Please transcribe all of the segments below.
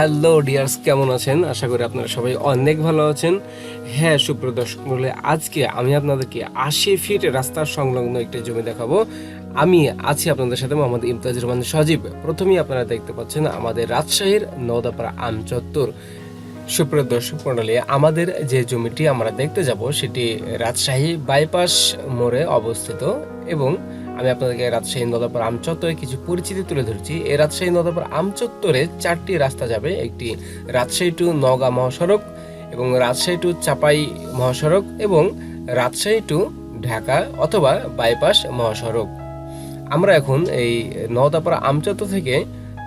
Hello dears কেমন আছেন? আশা করি আপনারা সবাই অনেক ভালো আছেন। হ্যাঁ সুপ্রিয় দর্শক মহলে আজকে আমি আপনাদেরকে আশি ফিট রাস্তার সংলগ্ন একটি জমি দেখাবো। আমি আছি আপনাদের সাথে মোহাম্মদ ইমতাজ রহমান সজীব। প্রথমেই আপনারা দেখতে পাচ্ছেন আমাদের রাজশাহীর নওদাপাড়া আম চত্বর। সুপ্রিয় দর্শক মন্ডলী, আমাদের যে জমিটি আমরা দেখতে যাব, সেটি রাজশাহী বাইপাস মোড়ে অবস্থিত এবং আমি আপনাদেরকে রাজশাহী নদাপাড়া আমচত্বরে কিছু পরিচিতি তুলে ধরছি। এই রাজশাহী নদাপাড়া আমচত্বরে চারটি রাস্তা যাবে। একটি রাজশাহী টু নওগাঁ মহাসড়ক এবং রাজশাহী টু চাপাই মহাসড়ক এবং রাজশাহী টু ঢাকা অথবা বাইপাস মহাসড়ক। আমরা এখন এই নওদাপাড়া আমচত্বর থেকে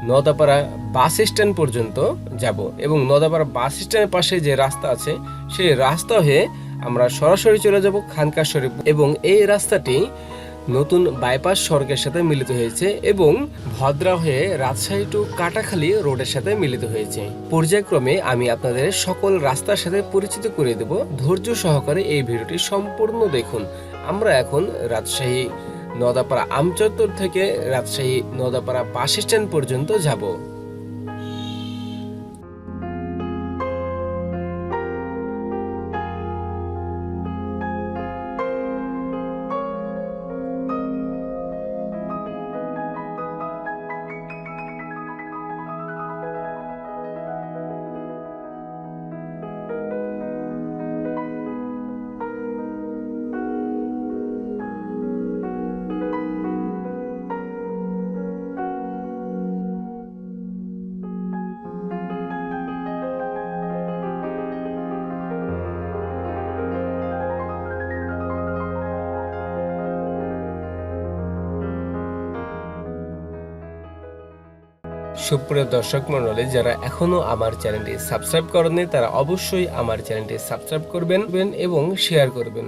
নদাপাড়া বাস স্ট্যান্ড পর্যন্ত যাব এবং নদাপাড়া বাস স্ট্যান্ডের পাশে যে রাস্তা আছে, সেই রাস্তা হয়ে আমরা সরাসরি চলে যাব খানকা শরীফ এবং এই রাস্তাটি নতুন বাইপাস সড়কের সাথে মিলিত হয়েছে এবং ভদ্রা হয়ে রাজশাহী টু কাটাখালী রোডের সাথে মিলিত হয়েছে। পর্যায়ক্রমে আমি আপনাদের সকল রাস্তার সাথে পরিচিত করে দেব। ধৈর্য সহকারে এই ভিডিওটি সম্পূর্ণ দেখুন। আমরা এখন রাজশাহী নদাপাড়া আমচত্বর থেকে রাজশাহী নদাপাড়া বাস স্ট্যান্ড পর্যন্ত যাব। সুপ্রিয় দর্শক মণ্ডলী, যারা এখনও আমার চ্যানেলটি সাবস্ক্রাইব করেননি, তারা অবশ্যই আমার চ্যানেলটি সাবস্ক্রাইব করবেন এবং শেয়ার করবেন।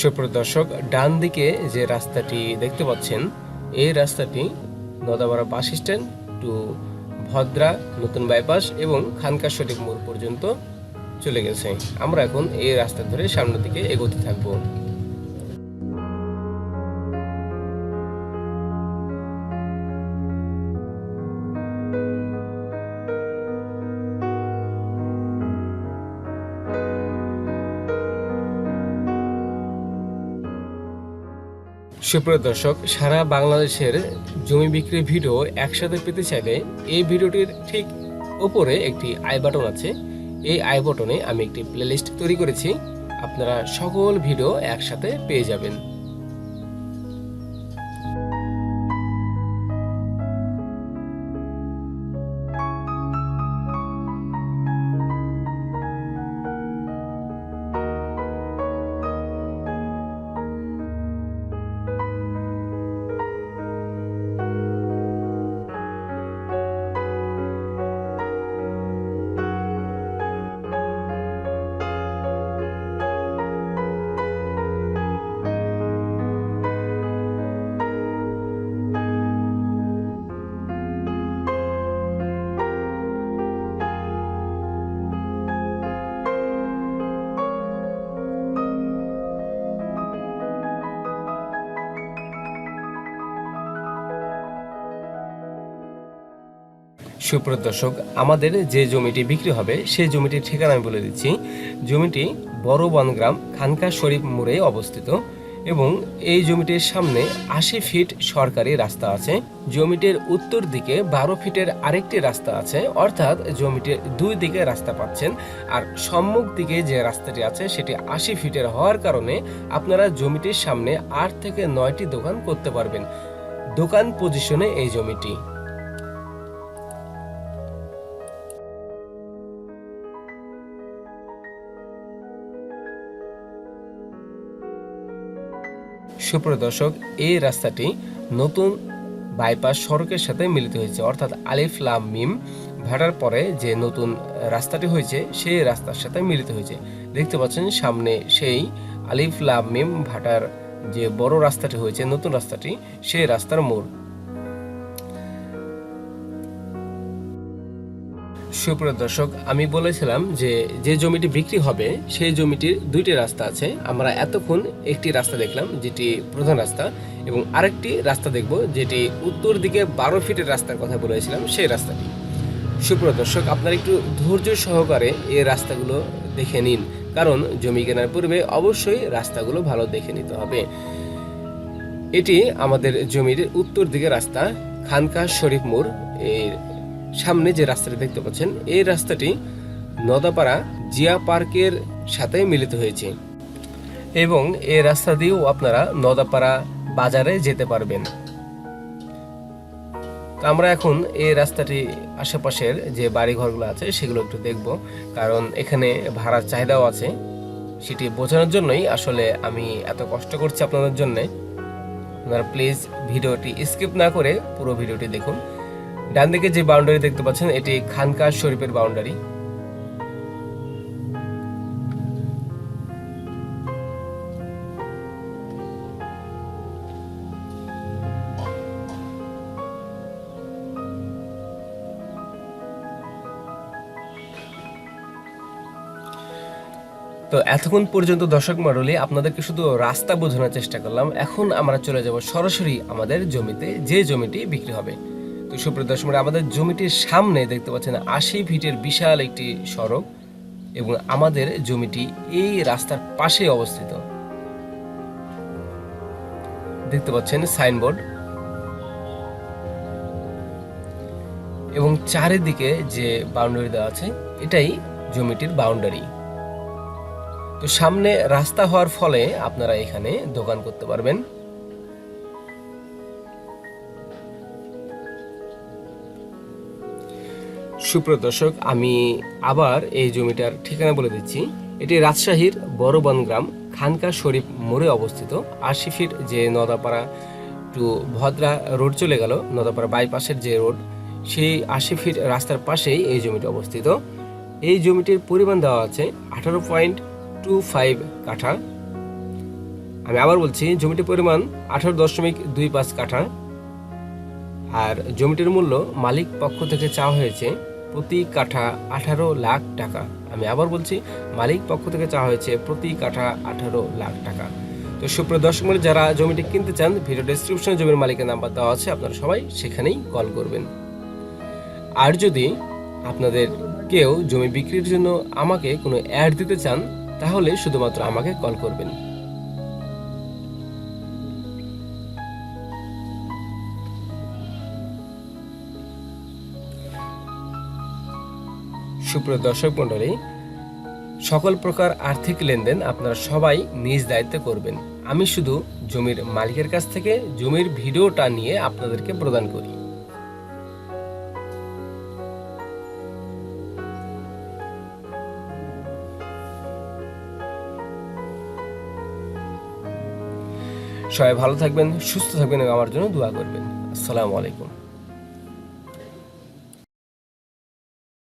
সুপ্রিয় দর্শক, ডান দিকে যে রাস্তাটি দেখতে পাচ্ছেন, এই রাস্তাটি Nodapara bus stand to Bhadra নতুন বাইপাস এবং খানকা শরীফ মোড় পর্যন্ত। চলে গেছে। আমরা এখন এই রাস্তা ধরে সামনের দিকে এগোতে থাকব। সুপ্রিয় দর্শক, সারা বাংলাদেশের জমি বিক্রির ভিডিও একসাথে পেতে চাইলে এই ভিডিওটির ঠিক উপরে একটি আই বাটন আছে। এই আই বটনে আমি একটি প্লেলিস্ট তৈরি করেছি। আপনারা সকল ভিডিও একসাথে পেয়ে যাবেন। সুপ্রিয় দর্শক, আমাদের যে জমিটি বিক্রি হবে, সেই জমিটির ঠিকানা আমি বলে দিচ্ছি। জমিটি বড় বনগ্রাম খানকা শরীফ মোড়ে অবস্থিত এবং এই জমিটির সামনে আশি ফিট সরকারি রাস্তা আছে। জমিটির উত্তর দিকে বারো ফিটের আরেকটি রাস্তা আছে, অর্থাৎ জমিটির দুই দিকে রাস্তা পাচ্ছেন। আর সম্মুখ দিকে যে রাস্তাটি আছে, সেটি আশি ফিটের হওয়ার কারণে আপনারা জমিটির সামনে আট থেকে নয়টি দোকান করতে পারবেন। দোকান পজিশনে এই জমিটি। সুপ্রিয় দর্শক, এই রাস্তাটি নতুন বাইপাস সড়কের সাথে মিলিত হয়েছে। অর্থাৎ আলিফ লাম মিম ভাটার পরে যে নতুন রাস্তাটি হয়েছে, সেই রাস্তার সাথে মিলিত হয়েছে। দেখতে পাচ্ছেন সামনে সেই আলিফ লাম মিম ভাটার যে বড় রাস্তাটি হয়েছে, নতুন রাস্তাটি, সেই রাস্তার মোড়। সুপ্রিয় দর্শক, আমি বলেছিলাম যে যে জমিটি বিক্রি হবে, সেই জমিটির দুইটি রাস্তা আছে। আমরা এতক্ষণ একটি রাস্তা দেখলাম, যেটি প্রধান রাস্তা, এবং আরেকটি রাস্তা দেখব, যেটি উত্তর দিকে বারো ফিটের রাস্তার কথা বলেছিলাম, সেই রাস্তাটি। সুপ্রিয় দর্শক, আপনারা একটু ধৈর্য সহকারে এই রাস্তাগুলো দেখে নিন, কারণ জমি কেনার পূর্বে অবশ্যই রাস্তাগুলো ভালো দেখে নিতে হবে। এটি আমাদের জমির উত্তর দিকে রাস্তা, খানকা শরীফ মোড়, এর সামনে যে রাস্তাটি দেখতে পাচ্ছেন, এই রাস্তাটি নদাপাড়া জিয়া পার্কের সাথে মিলিত হয়েছে। এবং এই রাস্তা দিয়েও আপনারা নদাপাড়া বাজারে যেতে পারবেন। আমরা এখন এই রাস্তাটি আশেপাশের যে বাড়িঘরগুলো আছে, সেগুলো একটু দেখব। কারণ এখানে ভাড়ার চাহিদাও আছে। সেটি বোঝানোর জন্যই আসলে আমি এত কষ্ট করছি আপনাদের জন্যে। আপনারা প্লিজ ভিডিওটি স্কিপ না করে পুরো ভিডিওটি দেখুন। ডান দিকে যে বাউন্ডারি দেখতে পাচ্ছেন, এটি খানকা শরীফের বাউন্ডারি তো এতক্ষণ পর্যন্ত দর্শক মণ্ডলী, আপনাদেরকে শুধু রাস্তা বোঝানোর চেষ্টা করলাম। এখন আমরা চলে যাব সরাসরি আমাদের জমিতে, যে জমিটি বিক্রি হবে। তো সুপ্রিয় দর্শক আমাদের জমিটির সামনে দেখতে পাচ্ছেন আশি ফিটের বিশাল একটি সড়ক এবং আমাদের জমিটি এই রাস্তার পাশে অবস্থিত। দেখতে পাচ্ছেন সাইনবোর্ড। এবং চারিদিকে যে বাউন্ডারি দেওয়া আছে, এটাই জমিটির বাউন্ডারি। তো সামনে রাস্তা হওয়ার ফলে আপনারা এখানে দোকান করতে পারবেন। সুপ্রিয় দর্শক, আমি আবার এই জমিটার ঠিকানা বলে দিচ্ছি। এটি রাজশাহীর বড়বন গ্রাম, খানকা শরীফ মোড়ে অবস্থিত। আশি ফিট যে নদাপাড়া টু ভদ্রা রোড চলে গেল, নদাপাড়া বাইপাসের যে রোড, সেই আশি ফিট রাস্তার পাশেই এই জমিটি অবস্থিত। এই জমিটির পরিমাণ দেওয়া আছে আঠারো পয়েন্ট টু ফাইভ কাঠা। আমি আবার বলছি, জমিটির পরিমাণ আঠারো দশমিক দুই পাঁচ কাঠা। আর জমিটির মূল্য মালিক পক্ষ থেকে চাওয়া হয়েছে প্রতি কাঠা আঠারো লাখ টাকা। আমি আবার বলছি, মালিক পক্ষ থেকে চাওয়া হয়েছে প্রতি কাঠা আঠারো লাখ টাকা। তো সুপ্রিয় দর্শক মণ্ডলী যারা জমিটি কিনতে চান, ভিডিও ডেসক্রিপশনে জমির মালিকের নাম্বার দেওয়া আছে, আপনারা সবাই সেখানেই কল করবেন। আর যদি আপনাদের কেউ জমি বিক্রির জন্য আমাকে কোনো অ্যাড দিতে চান, তাহলে শুধুমাত্র আমাকে কল করবেন। সুপ্রিয় দর্শক মণ্ডলী, সকল প্রকার আর্থিক লেনদেন আপনারা সবাই নিজ দায়িত্বে করবেন। আমি শুধু জমির মালিকের কাছ থেকে জমির ভিডিওটা নিয়ে আপনাদেরকে প্রদান করি। সবাই ভালো থাকবেন, সুস্থ থাকবেন আমার জন্য দোয়া করবেন। আসসালামু আলাইকুম।